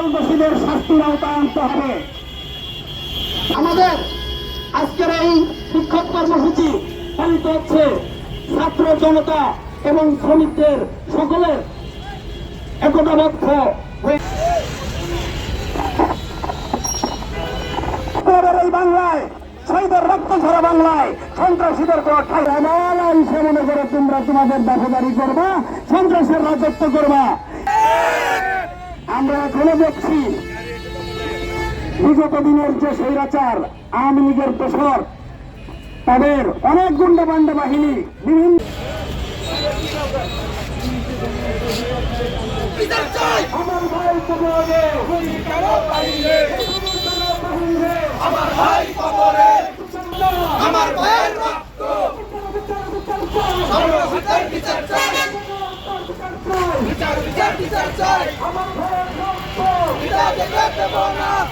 সকল দোষীদের শাস্তির আওতায় আনতে হবে। আমাদের আজকের এই বিক্ষোভ কর্মসূচি পালিত হচ্ছে ছাত্র জনতা এবং শ্রমিকদের সকলের একতাবদ্ধ বাংলায় সন্ত্রাসীদের কোনো আমার মনে করে তোমরা তোমাদের করবা, সন্ত্রাসের রাজত্ব করবা। এখনও দেখছি বিগত দিনের যে স্বৈরাচার আওয়ামী লীগের দোসর তাদের অনেক গুন্ডা বান্ডা বাহিনী বিভিন্ন আমার ভাই কবরে আমার ভাই কবরে আমার ভাইয়ের রক্ত আমরা বিচার চাই বিচার বিচার বিচার চাই আমার ভাইয়ের Ateşe boğma!